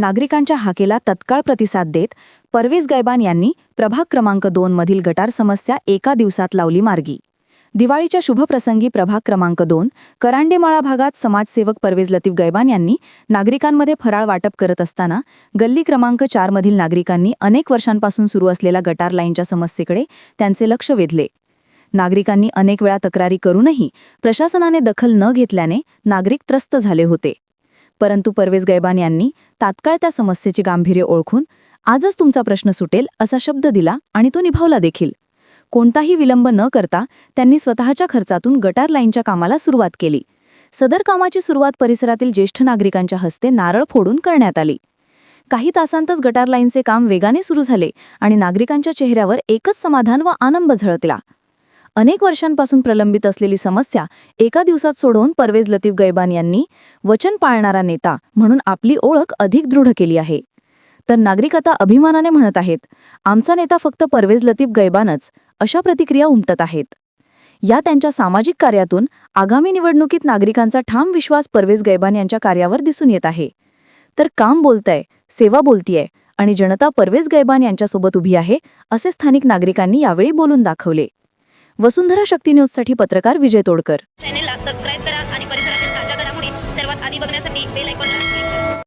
नागरिकांच्या हाकेला तत्काळ प्रतिसाद देत परवेज गैबान यांनी प्रभाग क्रमांक दोन मधील गटार समस्या एका दिवसात लावली मार्गी. दिवाळीच्या शुभप्रसंगी प्रभाग क्रमांक दोन करांडेमाळा भागात समाजसेवक परवेज लतीफ गैबान यांनी नागरिकांमध्ये फराळ वाटप करत असताना गल्ली क्रमांक चारमधील नागरिकांनी अनेक वर्षांपासून सुरू असलेल्या गटार लाईनच्या समस्येकडे त्यांचे लक्ष वेधले. नागरिकांनी अनेक वेळा तक्रारी करूनही प्रशासनाने दखल न घेतल्याने नागरिक त्रस्त झाले होते. परंतु परवेज गैबान यांनी तात्काळ त्या समस्येचे गांभीर्य ओळखून आजच तुमचा प्रश्न सुटेल असा शब्द दिला आणि तो निभावला देखील. कोणताही विलंब न करता त्यांनी स्वतःच्या खर्चातून गटार लाईनच्या कामाला सुरुवात केली. सदर कामाची सुरुवात परिसरातील ज्येष्ठ नागरिकांच्या हस्ते नारळ फोडून करण्यात आली. काही तासांतच गटार लाईनचे काम वेगाने सुरू झाले आणि नागरिकांच्या चेहऱ्यावर एकच समाधान व आनंद झळकला. अनेक वर्षांपासून प्रलंबित असलेली समस्या एका दिवसात सोडवून परवेज लतीफ गैबान यांनी वचन पाळणारा नेता म्हणून आपली ओळख अधिक दृढ केली आहे. तर नागरिक आता अभिमानाने म्हणत आहेत आमचा नेता फक्त परवेज लतीफ गैबानच अशा प्रतिक्रिया उमटत आहेत. या त्यांच्या सामाजिक कार्यातून आगामी निवडणुकीत नागरिकांचा ठाम विश्वास परवेज गैबान यांच्या कार्यावर दिसून येत आहे. तर काम बोलतंय सेवा बोलतीये आणि जनता परवेज गैबान यांच्यासोबत उभी आहे असे स्थानिक नागरिकांनी यावेळी बोलून दाखवले. वसुंधरा शक्ती न्यूजसाठी पत्रकार विजय तोडकर. चॅनेलला सबस्क्राईब करा आणि परिसरातील ताज्या घडामोडी सर्वात आधी बघण्यासाठी बेल ऐकून